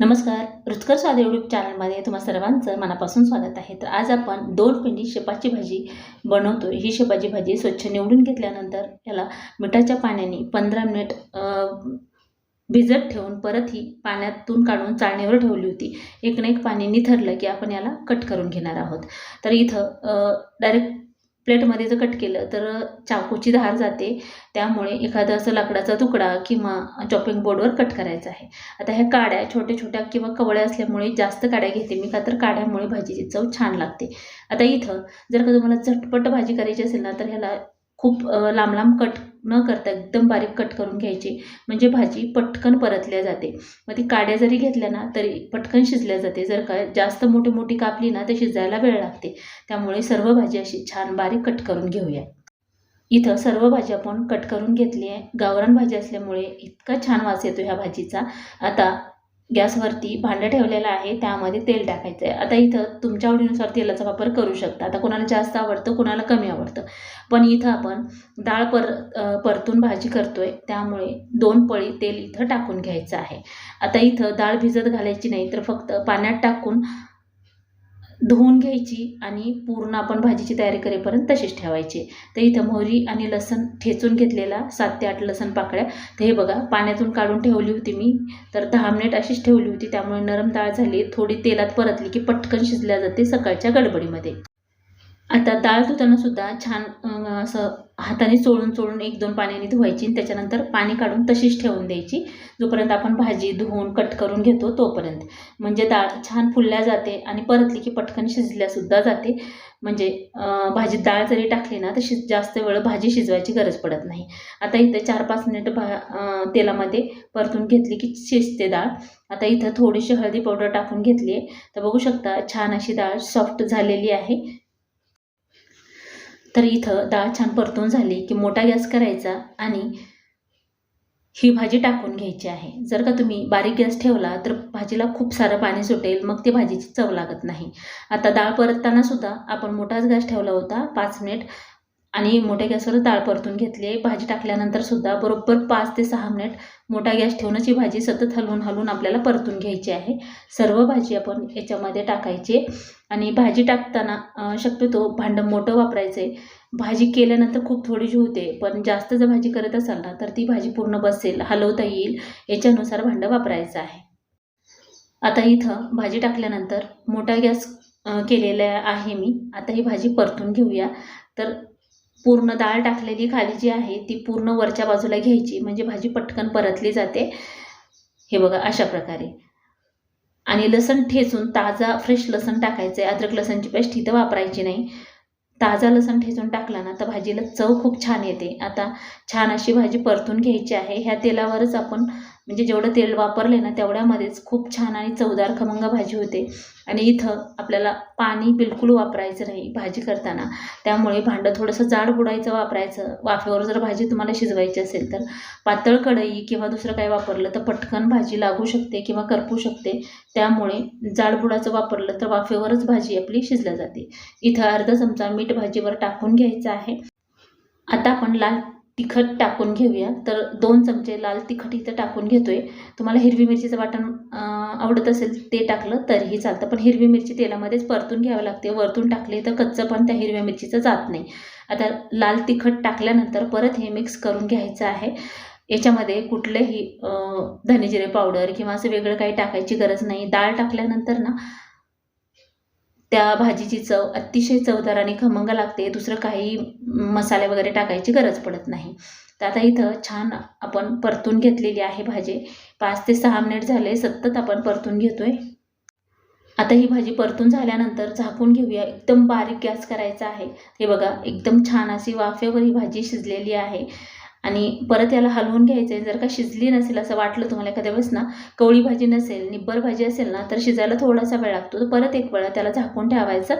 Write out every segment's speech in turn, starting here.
नमस्कार रुचकर स्वाद यूट्यूब चॅनलमध्ये तुम्हा सर्वांचं मनापासून स्वागत आहे. तर आज आपण दोन पिंडी शेपाची भाजी बनवतो ही शेपाची भाजी स्वच्छ निवडून घेतल्यानंतर याला मिठाच्या पाण्याने पंधरा मिनिट भिजत ठेवून परत ही पाण्यातून काढून चाळणीवर ठेवली होती. एक ना एक पाणी निथरलं की आपण याला कट करून घेणार आहोत. तर इथं डायरेक्ट प्लेटमध्ये जर कट केलं तर चाकूची धार जाते. त्यामुळे एखादा असं लाकडाचा तुकडा किंवा चॉपिंग बोर्डवर कट करायचा आहे. आता ह्या काड्या छोट्या छोट्या किंवा कवळ्या असल्यामुळे जास्त काड्या घेते मी का तर काड्यामुळे भाजीची चव छान लागते. आता इथं जर का तुम्हाला झटपट भाजी करायची असेल ना तर ह्याला खूप लांब लांब कट न करता एकदम बारीक कट करून घ्यायची. म्हणजे भाजी पटकन परतल्या जाते. मग ती काड्या जरी घेतल्या ना तरी पटकन शिजल्या जाते. जर का जास्त मोठी मोठी कापली ना तर शिजायला वेळ लागते. त्यामुळे सर्व भाजी अशी छान बारीक कट करून घेऊया. इथं सर्व भाजी आपण कट करून घेतली आहे. गावरान भाजी असल्यामुळे इतका छान वास येतो ह्या भाजीचा. आता गॅसवरती भांडं ठेवलेलं आहे त्यामध्ये तेल टाकायचं आहे आता इथं तुमच्या आवडीनुसार तेलाचा वापर करू शकता. आता कोणाला जास्त आवडतं कोणाला कमी आवडतं. पण इथं आपण डाळ पर परतून भाजी करतो आहे त्यामुळे दोन पळी तेल इथं टाकून घ्यायचं आहे. आता इथं डाळ भिजत घालायची नाही तर फक्त पाण्यात टाकून धुवून घ्यायची आणि पूर्ण आपण भाजीची तयारी करेपर्यंत तशीच ठेवायची. तर इथं मोहरी आणि लसण ठेचून घेतलेला सात ते आठ लसण पाकळ्या. तर हे बघा पाण्यातून काढून ठेवली होती मी. तर दहा मिनिट अशीच ठेवली होती. त्यामुळे नरम डाळ झाली. थोडी तेलात परतली की पटकन शिजल्या जाते सकाळच्या गडबडीमध्ये. आता डाळ धुताना सुद्धा छान असं हाताने चोळून चोळून एक दोन पाण्याने धुवायची आणि त्याच्यानंतर पाणी काढून तशीच ठेवून द्यायची. जोपर्यंत आपण भाजी धुवून कट करून घेतो तोपर्यंत. म्हणजे डाळ छान फुलल्या जाते आणि परतली की पटकन शिजल्यासुद्धा जाते. म्हणजे भाजीत डाळ जरी टाकली ना तर शिज जास्त वेळ भाजी शिजवायची गरज पडत नाही. आता इथं चार पाच मिनिट भा तेलामध्ये परतून घेतली की शिजते डाळ आता इथं थोडीशी हळदी पावडर टाकून घेतली आहे. तर बघू शकता छान अशी डाळ सॉफ्ट झालेली आहे. तर इथं डाळ छान परतून झाली की मोठा गॅस करायचा आणि ही भाजी टाकून घ्यायची आहे. जर का तुम्ही बारीक गॅस ठेवला तर भाजीला खूप सारं पाणी सुटेल मग ती भाजीची चव लागत नाही. आता डाळ परतताना सुद्धा आपण मोठाच गॅस ठेवला होता पाच मिनिट. आणि मोठ्या गॅसवर डाळ परतून घेतली आहे. भाजी टाकल्यानंतर सुद्धा बरोबर पाच ते सहा मिनिट मोठा गॅस ठेवूनच ही भाजी सतत हलवून हलवून आपल्याला परतून घ्यायची आहे. सर्व भाजी आपण याच्यामध्ये टाकायची आणि भाजी टाकताना शक्यतो भांडं मोठं वापरायचं आहे भाजी केल्यानंतर खूप थोडीशी होते पण जास्त जर भाजी करत असाल ना तर ती भाजी पूर्ण बसेल हलवता येईल. याच्यानुसार भांडं वापरायचं आहे. आता इथं भाजी टाकल्यानंतर मोठा गॅस केलेला आहे मी. आता ही भाजी परतून घेऊया. तर पूर्ण डाळ टाकलेली खाली जी आहे ती पूर्ण वरच्या बाजूला घ्यायची. म्हणजे भाजी पटकन परतली जाते. हे बघा अशा प्रकारे. आणि लसण ठेचून ताजा फ्रेश लसण टाकायचं आहे अद्रक लसणची पेस्ट इथं वापरायची नाही. ताजा लसण ठेचून टाकला ना तर भाजीला चव खूप छान येते. आता छान अशी भाजी परतून घ्यायची आहे. ह्या तेलावरच आपण म्हणजे जेवढं तेल वापरले ना तेवढ्यामध्येच खूप छान आणि चवदार खमंग भाजी होते. आणि इथं आपल्याला पाणी बिलकुल वापरायचं नाही भाजी करताना. त्यामुळे भांडं थोडंसं जाड बुडायचं वापरायचं. वाफेवर जर भाजी तुम्हाला शिजवायची असेल तर. पातळ कढई किंवा दुसरं काही वापरलं तर पटकन भाजी लागू शकते किंवा करपू शकते. त्यामुळे जाड बुडाचं वापरलं तर वाफेवरच भाजी आपली शिजल्या जाते. इथं अर्धा चमचा मीठ भाजीवर टाकून घ्यायचं आहे. आता आपण लाल तिखट टाकून घेऊया. तर दोन चमचे लाल तिखट इथं टाकून घेतो आहे तुम्हाला हिरवी मिरचीचं वाटण आवडत असेल ते टाकलं तरीही चालतं. पण हिरवी मिरची तेलामध्येच परतून घ्यावं लागते. वरतून टाकले तर कच्चं पण त्या हिरव्या मिरचीचं जात नाही. आता लाल तिखट टाकल्यानंतर परत हे मिक्स करून घ्यायचं आहे. याच्यामध्ये कुठलेही धनेजिरे पावडर किंवा असं वेगळं काही टाकायची गरज नाही. डाळ टाकल्यानंतर ना त्या भाजीची चव अतिशय चवदार आणि खमंग लागते. दुसरं काही मसाले वगैरे टाकायची गरज पडत नाही. तर आता इथं छान आपण परतून घेतलेली आहे भाजी. पाच ते सहा मिनिट झाले सतत आपण परतून घेतोय. आता ही भाजी परतून झाल्यानंतर झाकून घेऊया. एकदम बारीक गॅस करायचा आहे. हे बघा एकदम छान अशी वाफेवर ही भाजी शिजलेली आहे. आणि परत याला हलवून घ्यायचं आहे. जर का शिजली नसेल असं वाटलं तुम्हाला एखाद्या वेळेस ना कवळी भाजी नसेल निब्बर भाजी असेल ना तर शिजायला थोडासा वेळ लागतो. तर परत एक वेळा त्याला झाकून ठेवायचं.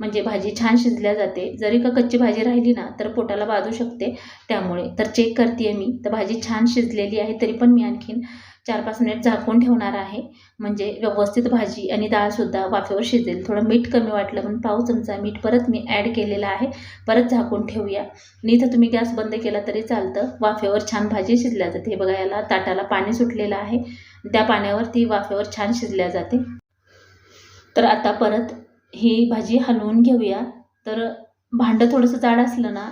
म्हणजे भाजी छान शिजल्या जाते. जरी का कच्ची भाजी राहिली ना तर पोटाला बाजू शकते त्यामुळे. तर चेक करते मी. तर भाजी छान शिजलेली आहे तरी पण मी आणखीन चार पाच मिनिट झाकून ठेवणार आहे. म्हणजे व्यवस्थित भाजी आणि डाळसुद्धा वाफेवर शिजेल. थोडं मीठ कमी वाटलं म्हणून पाव चमचा मीठ परत मी ॲड केलेलं आहे. परत झाकून ठेवूया. आणि इथं तुम्ही गॅस बंद केला तरी चालतं. वाफेवर छान भाजी शिजल्या जाते. हे बघा याला ताटाला पाणी सुटलेलं आहे. त्या पाण्यावर ती वाफेवर छान शिजल्या जाते. तर आता परत ही भाजी हलवून घेऊया. तर भांडं थोडंसं जाड असलं ना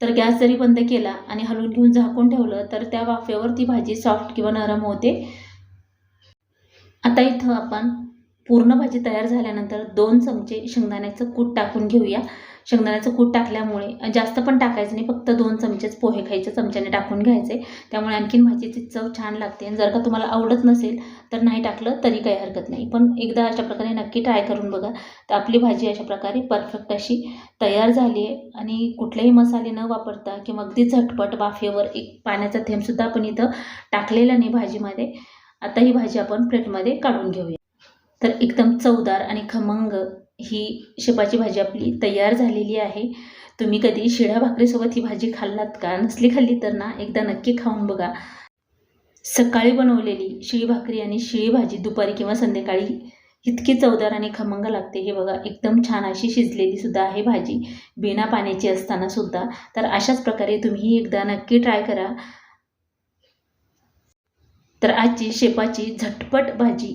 तर गॅस जरी बंद केला आणि हलवून घेऊन झाकून ठेवलं तर त्या वाफेवर ती भाजी सॉफ्ट किंवा नरम होते. आता इथं आपण पूर्ण भाजी तयार झाल्यानंतर दोन चमचे शेंगदाण्याचं कूट टाकून घेऊया. शेंगदाण्याचं कूट टाकल्यामुळे जास्त पण टाकायचं नाही फक्त दोन चमचेच पोहे खायचे चमच्याने टाकून घ्यायचे. त्यामुळे आणखीन भाजीची चव छान लागते. आणि जर का तुम्हाला आवडत नसेल तर नाही टाकलं तरी काही हरकत नाही. पण एकदा अशा प्रकारे नक्की ट्राय करून बघा. तर आपली भाजी अशा प्रकारे परफेक्ट अशी तयार झाली आहे. आणि कुठलेही मसाले न वापरता किंवा अगदी झटपट वाफेवर एक पाण्याचा थेंबसुद्धा आपण इथं टाकलेला नाही भाजीमध्ये. आता ही भाजी आपण प्लेटमध्ये काढून घेऊया. तर एकदम चवदार आणि खमंग ही शेपाची भाजी आपली तयार झालेली आहे. तुम्ही कधी शिळ्या भाकरीसोबत ही भाजी खाल्लात का? नसली खाल्ली तर ना एकदा नक्की खाऊन बघा. सकाळी बनवलेली शिळी भाकरी आणि शिळी भाजी दुपारी किंवा संध्याकाळी इतकी चवदार आणि खमंग लागते. हे बघा एकदम छान अशी शिजलेली सुद्धा आहे भाजी. बिना पाण्याची असताना सुद्धा. तर अशाच प्रकारे तुम्ही एकदा नक्की ट्राय करा. तर आजची शेपाची झटपट भाजी